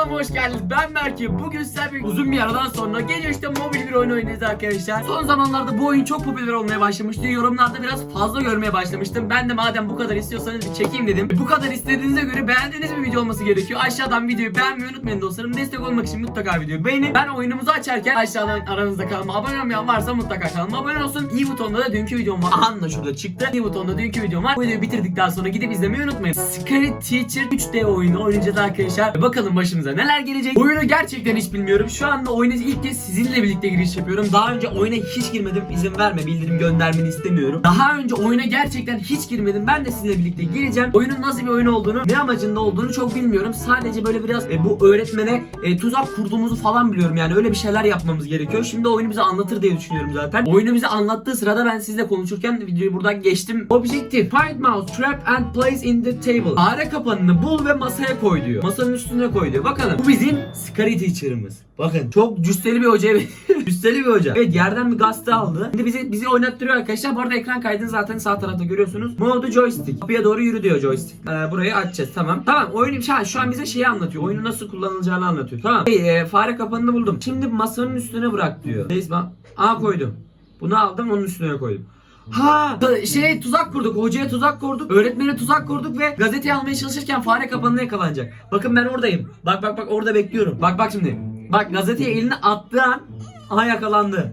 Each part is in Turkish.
kanalıma hoş geldiniz. Ben Berke. Bugün size bir uzun bir aradan sonra gece işte mobil bir oyun oynayacağız arkadaşlar. Son zamanlarda bu oyun çok popüler olmaya başlamıştı. Yorumlarda biraz fazla görmeye başlamıştım. Ben de madem bu kadar istiyorsanız bir çekeyim dedim. Bu kadar istediğinize göre beğendiğiniz bir video olması gerekiyor. Aşağıdan videoyu beğenmeyi unutmayın dostlarım. Destek olmak için mutlaka videoyu beğenin. Ben oyunumuzu açarken aşağıdan aranızda kanalıma abone olmayan varsa mutlaka kanalıma abone olsun. İyi butonda da dünkü videom var. Aha da şurada çıktı. İyi butonda dünkü videom var. Bu videoyu bitirdikten sonra gidip izlemeyi unutmayın. Scary Teacher 3D oyunu oynayacağız arkadaşlar. Bakalım başımıza neler gelecek. Oyunu gerçekten hiç bilmiyorum. Şu anda oyuna ilk kez sizinle birlikte giriş yapıyorum. Daha önce oyuna hiç girmedim. İzin verme. Bildirim göndermeni istemiyorum. Daha önce oyuna gerçekten hiç girmedim. Ben de sizinle birlikte gireceğim. Oyunun nasıl bir oyun olduğunu, ne amacında olduğunu çok bilmiyorum. Sadece böyle biraz e, bu öğretmene e, tuzak kurduğumuzu falan biliyorum. Yani öyle bir şeyler yapmamız gerekiyor. Şimdi oyunu bize anlatır diye düşünüyorum zaten. Oyunu bize anlattığı sırada ben sizle konuşurken videoyu buradan geçtim. Objective. Find mouse, trap and place in the table. Fare kapanını bul ve masaya koy diyor. Masanın üstüne koy diyor. Bakalım. Bu bizim Scary Teacher'ımız. Bakın çok cüsseli bir hoca. cüsseli bir hoca. Evet yerden bir gazete aldı. Şimdi bizi bizi oynattırıyor arkadaşlar. Bu arada ekran kaydını zaten sağ tarafta görüyorsunuz. Mode joystick. Kapıya doğru yürü diyor joystick. Ee, burayı açacağız tamam. Tamam an, şu an bize şeyi anlatıyor. Oyunu nasıl kullanılacağını anlatıyor. Tamam. Hey, e, fare kapanını buldum. Şimdi masanın üstüne bırak diyor. Neyse ben. Aa koydum. Bunu aldım onun üstüne koydum. Ha şey tuzak kurduk. Hocaya tuzak kurduk. Öğretmene tuzak kurduk ve gazeteyi almaya çalışırken fare kapanına yakalanacak. Bakın ben oradayım. Bak bak bak orada bekliyorum. Bak bak şimdi. Bak gazeteyi eline attığı an aha yakalandı.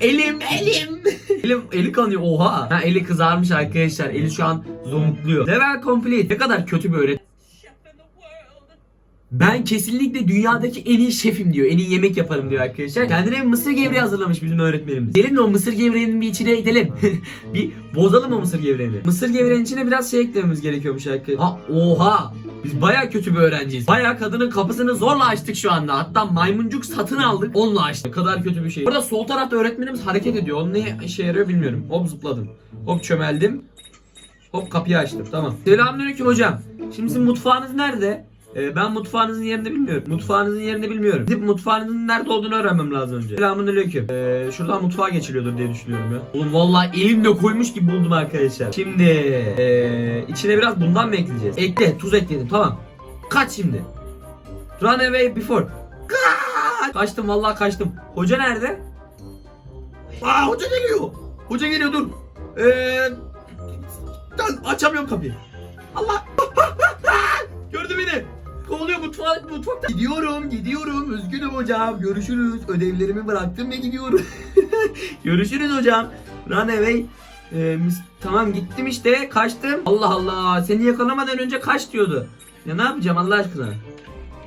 Elim elim. Elim eli kanıyor oha. Ha eli kızarmış arkadaşlar. Eli şu an zonkluyor. Level complete. Ne kadar kötü bir öğret. Ben kesinlikle dünyadaki en iyi şefim diyor. En iyi yemek yaparım diyor arkadaşlar. Kendine mısır gevreği hazırlamış bizim öğretmenimiz. Gelin o mısır gevreğinin bir içine edelim. bir bozalım o mısır gevreğini. Mısır gevreğinin içine biraz şey eklememiz gerekiyormuş arkadaşlar. Ha oha. Biz baya kötü bir öğrenciyiz. Baya kadının kapısını zorla açtık şu anda. Hatta maymuncuk satın aldık. Onunla açtık. Ne kadar kötü bir şey. Burada sol tarafta öğretmenimiz hareket ediyor. Onun ne işe yarıyor bilmiyorum. Hop zıpladım. Hop çömeldim. Hop kapıyı açtım. Tamam. Selamünaleyküm hocam. Şimdi sizin mutfağınız nerede? Ee, ben mutfağınızın yerini bilmiyorum. Mutfağınızın yerini bilmiyorum. Gidip mutfağınızın nerede olduğunu öğrenmem lazım önce. Selamünaleyküm. Ee, şuradan mutfağa geçiliyordur diye düşünüyorum ya. Oğlum vallahi elimle koymuş gibi buldum arkadaşlar. Şimdi ee, içine biraz bundan mı ekleyeceğiz? Ekle. Tuz ekledim. Tamam. Kaç şimdi. Run away before. Kaç! Kaçtım vallahi kaçtım. Hoca nerede? Aa hoca geliyor. Hoca geliyor dur. Eee açamıyorum kapıyı. Allah. Mutfakta. Gidiyorum, gidiyorum. Üzgünüm hocam. Görüşürüz. Ödevlerimi bıraktım ve gidiyorum. Görüşürüz hocam. Run away. Ee, tamam gittim işte. Kaçtım. Allah Allah. Seni yakalamadan önce kaç diyordu. Ya ne yapacağım Allah aşkına?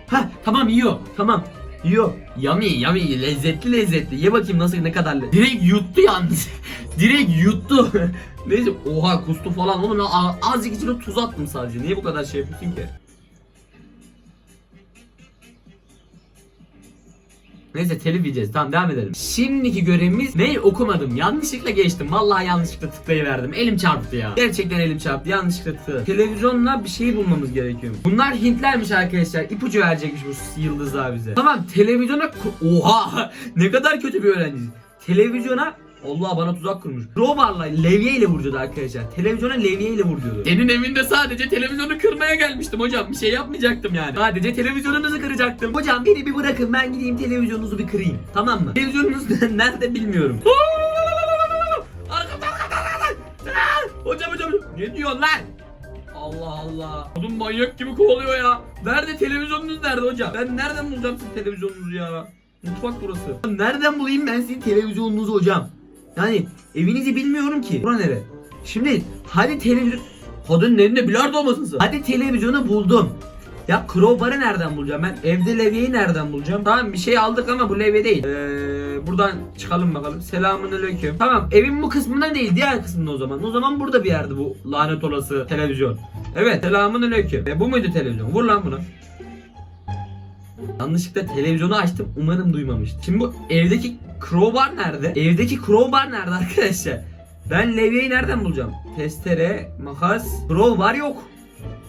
Ha tamam yiyor. Tamam. Yiyor. Yummy yummy lezzetli lezzetli. Ye bakayım nasıl ne kadar le- Direkt yuttu yalnız. Direkt yuttu. Neyse oha kustu falan oğlum azıcık içine tuz attım sadece. Niye bu kadar şey yapıyorsun ki? Neyse telif yiyeceğiz. Tamam devam edelim. Şimdiki görevimiz ne okumadım. Yanlışlıkla geçtim. Vallahi yanlışlıkla tıklayıverdim. Elim çarptı ya. Gerçekten elim çarptı. Yanlışlıkla tıkladım. Televizyonla bir şey bulmamız gerekiyor. Bunlar Hintlermiş arkadaşlar. İpucu verecekmiş bu yıldızlar bize. Tamam televizyona... Oha! ne kadar kötü bir öğrenci. Televizyona Allah bana tuzak kurmuş. Robarla levyeyle vuracağız arkadaşlar. Televizyona levyeyle vuruyordu. Senin evinde sadece televizyonu kırmaya gelmiştim hocam. Bir şey yapmayacaktım yani. Sadece televizyonunuzu kıracaktım. Hocam beni bir bırakın ben gideyim televizyonunuzu bir kırayım. Tamam mı? Televizyonunuz nerede bilmiyorum. Hocam hocam. Ne diyorsun lan? Allah Allah. Oğlum manyak gibi kovalıyor ya. Nerede televizyonunuz nerede hocam? Ben nereden bulacağım sizin televizyonunuzu ya? Mutfak burası. Nereden bulayım ben sizin televizyonunuzu hocam? Yani evinizi bilmiyorum ki. Bura nere? Şimdi hadi televizyon... Kadının elinde bilardo olmasın Hadi televizyonu buldum. Ya crowbar'ı nereden bulacağım ben? Evde levyeyi nereden bulacağım? Tamam bir şey aldık ama bu levye değil. Ee, buradan çıkalım bakalım. Selamun aleyküm. Tamam evin bu kısmında değil diğer kısmında o zaman. O zaman burada bir yerde bu lanet olası televizyon. Evet selamun aleyküm. E, bu muydu televizyon? Vur lan bunu. Yanlışlıkla televizyonu açtım. Umarım duymamıştır. Şimdi bu evdeki crowbar nerede? Evdeki crowbar nerede arkadaşlar? Ben levyeyi nereden bulacağım? Testere, makas, crowbar yok.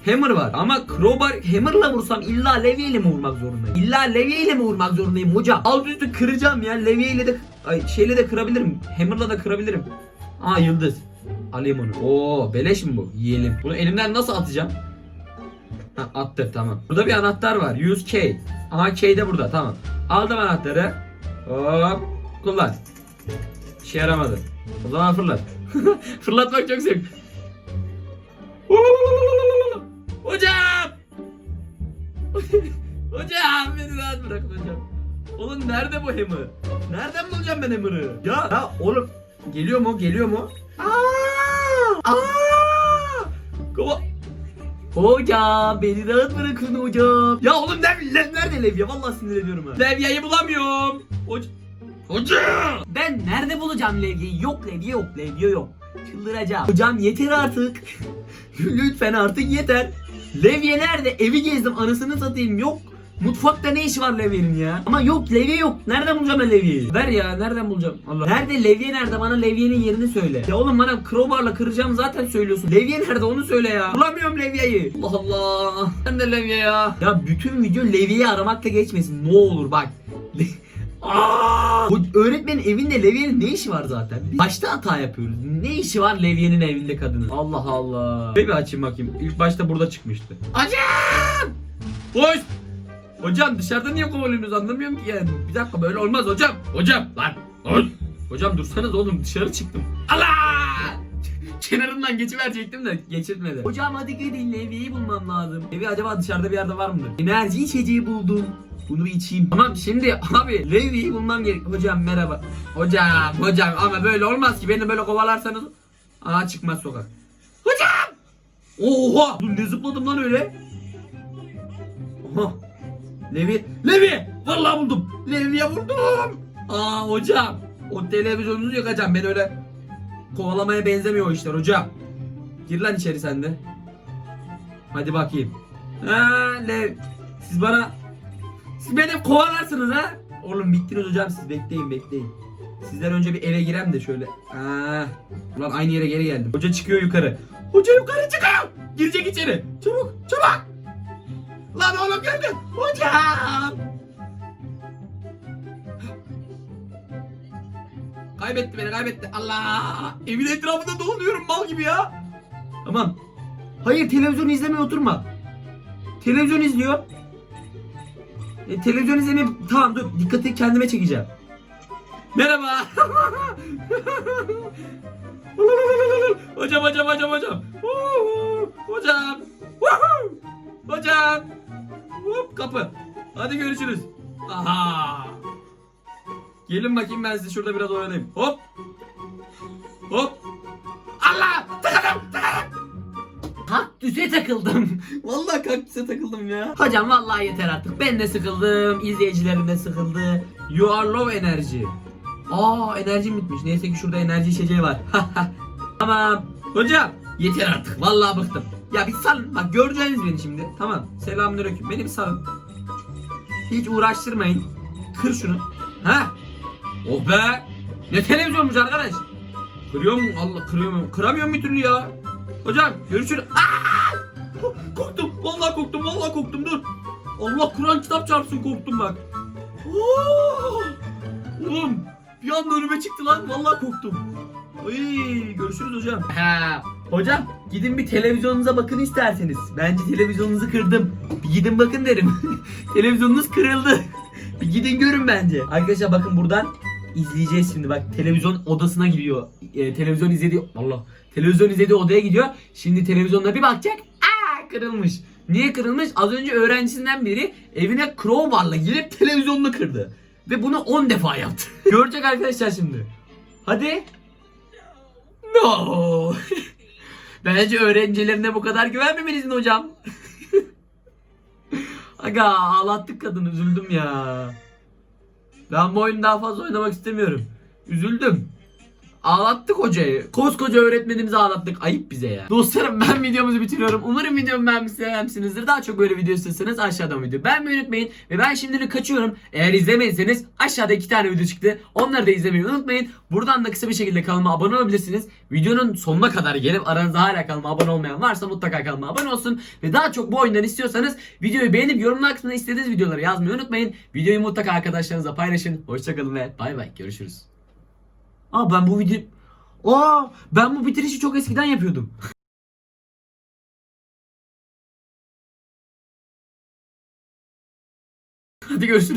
Hammer var ama crowbar hammerla vursam illa levyeyle mi vurmak zorundayım? İlla levyeyle mi vurmak zorundayım hocam? Alt üstü kıracağım ya levyeyle de ay şeyle de kırabilirim. Hammerla da kırabilirim. Aa yıldız. Alayım onu. Oo beleş mi bu? Yiyelim. Bunu elimden nasıl atacağım? Ha, attı tamam. Burada bir anahtar var. Use key. Aha key de burada tamam. Aldım anahtarı. Hop. Kullan. İşe yaramadı. O zaman fırlat. Fırlatmak çok zevk. Hocam! hocam beni rahat bırakın hocam. Oğlum nerede bu hammer? Nereden bulacağım ben hammer'ı? Ya, ya oğlum geliyor mu? Geliyor mu? Aa! Aa! Kova... Hocam beni rahat bırakın hocam. Ya oğlum ne, ne- nerede levye? Vallahi sinir ediyorum ha. Levyeyi bulamıyorum. Hoca... Ben nerede bulacağım levyeyi? Yok levye yok, levye yok. Çıldıracağım. Hocam yeter artık. Lütfen artık yeter. Levye nerede? Evi gezdim anasını satayım yok. Mutfakta ne işi var levyenin ya? Ama yok levye yok. Nereden bulacağım ben levyeyi? Ver ya nereden bulacağım? Allah. Nerede levye nerede? Bana levyenin yerini söyle. Ya oğlum bana crowbarla kıracağım zaten söylüyorsun. Levye nerede onu söyle ya. Bulamıyorum levyeyi. Allah Allah. Nerede levye ya? Ya bütün video levyeyi aramakla geçmesin. Ne olur bak. Aa! Bu öğretmenin evinde Levye'nin ne işi var zaten? Biz başta hata yapıyoruz. Ne işi var Levye'nin evinde kadının? Allah Allah. Bir açayım bakayım. İlk başta burada çıkmıştı. Hocam! Hoş! Hocam dışarıda niye kovalıyorsunuz anlamıyorum ki yani. Bir dakika böyle olmaz hocam. Hocam lan. Hoş! Hocam dursanız oğlum dışarı çıktım. Allah! Kenarından geçiverecektim de geçirmedi. Hocam hadi gidin Levye'yi bulmam lazım. Levi acaba dışarıda bir yerde var mıdır? Enerji içeceği buldum. Bunu bir içeyim. Tamam şimdi abi Levi'yi bulmam gerek. Hocam merhaba. Hocam hocam ama böyle olmaz ki. Beni böyle kovalarsanız. Aa çıkmaz sokak. Hocam! Oha! Dur ne zıpladım lan öyle? Oha! Levi! Levi! Vallahi buldum. Levi'ye buldum. Aa hocam. O televizyonunuzu yakacağım. Ben öyle kovalamaya benzemiyor o işler hocam. Gir lan içeri sen de. Hadi bakayım. Ha. Siz bana siz beni kovalarsınız ha? Oğlum bittiniz hocam siz bekleyin bekleyin. Sizden önce bir eve girem de şöyle. Aa, ulan aynı yere geri geldim. Hoca çıkıyor yukarı. Hoca yukarı çıkıyor. Girecek içeri. Çabuk çabuk. Lan oğlum geldi. Hocam. Kaybetti beni kaybetti. Allah. Evin etrafında dolanıyorum mal gibi ya. Tamam. Hayır televizyon izlemeye oturma. Televizyon izliyor. E, televizyon izlemeye... Tamam dur dikkati kendime çekeceğim. Merhaba. hocam hocam hocam hocam. Hocam. Hocam. Hop kapı. Hadi görüşürüz. Aha. Gelin bakayım ben sizi şurada biraz oyalayayım. Hop. Hop. Allah! Tıkadım! Tıkadım! Kaktüse takıldım. vallahi kaktüse takıldım ya. Hocam vallahi yeter artık. Ben de sıkıldım. izleyicilerim de sıkıldı. You are low energy. Aa enerjim bitmiş. Neyse ki şurada enerji içeceği var. tamam. Hocam yeter artık. Vallahi bıktım. Ya bir salın. Bak göreceğiniz beni şimdi. Tamam. Selamünaleyküm. Beni bir salın. Hiç uğraştırmayın. Kır şunu. Ha? Oh be. Ne televizyonmuş arkadaş. Kırıyor mu? Allah kırıyor mu? Kıramıyorum bir türlü ya. Hocam görüşürüz. Aa! Korktum. Vallahi korktum. Vallahi korktum. Dur. Allah Kur'an kitap çarpsın korktum bak. Oo! Oğlum bir anda önüme çıktı lan. Vallahi korktum. Ay, görüşürüz hocam. Ha, hocam gidin bir televizyonunuza bakın isterseniz. Bence televizyonunuzu kırdım. Bir gidin bakın derim. Televizyonunuz kırıldı. bir gidin görün bence. Arkadaşlar bakın buradan izleyeceğiz şimdi bak televizyon odasına gidiyor. Ee, televizyon izlediği Allah. Televizyon izlediği odaya gidiyor. Şimdi televizyonuna bir bakacak. Aa kırılmış. Niye kırılmış? Az önce öğrencisinden biri evine crowbarla girip televizyonunu kırdı. Ve bunu 10 defa yaptı. Görecek arkadaşlar şimdi. Hadi. No. Bence öğrencilerine bu kadar güvenmemeliysin hocam. Aga ağlattık kadını üzüldüm ya. Ben bu oyunu daha fazla oynamak istemiyorum. Üzüldüm. Ağlattık hocayı. Koskoca öğretmenimizi ağlattık. Ayıp bize ya. Dostlarım ben videomuzu bitiriyorum. Umarım videomu beğenmişsinizdir. Daha çok böyle video istiyorsanız aşağıdan video beğenmeyi unutmayın. Ve ben şimdilik kaçıyorum. Eğer izlemediyseniz aşağıda iki tane video çıktı. Onları da izlemeyi unutmayın. Buradan da kısa bir şekilde kanalıma abone olabilirsiniz. Videonun sonuna kadar gelip aranızda hala kanalıma abone olmayan varsa mutlaka kanalıma abone olsun. Ve daha çok bu oyundan istiyorsanız videoyu beğenip yorumlar kısmına istediğiniz videoları yazmayı unutmayın. Videoyu mutlaka arkadaşlarınızla paylaşın. Hoşçakalın ve bay bay. Görüşürüz. Aa ben bu video... Aa ben bu bitirişi çok eskiden yapıyordum. Hadi görüşürüz.